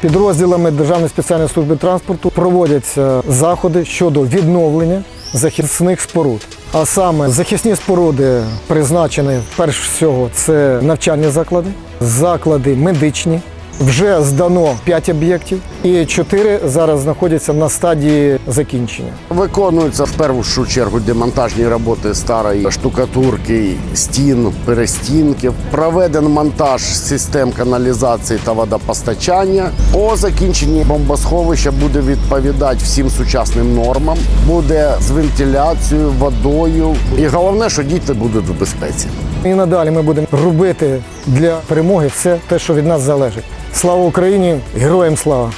Підрозділами Державної спеціальної служби транспорту проводяться заходи щодо відновлення захисних споруд. А саме захисні споруди призначені перш всього це навчальні заклади, заклади медичні. Вже здано 5 об'єктів, і 4 зараз знаходяться на стадії закінчення. Виконуються в першу чергу демонтажні роботи старої штукатурки, стін, перестінків. Проведен монтаж систем каналізації та водопостачання. По закінченні бомбосховища буде відповідати всім сучасним нормам, буде з вентиляцією, водою. І головне, що діти будуть в безпеці. І надалі ми будемо робити для перемоги все те, що від нас залежить. Слава Україні! Героям слава!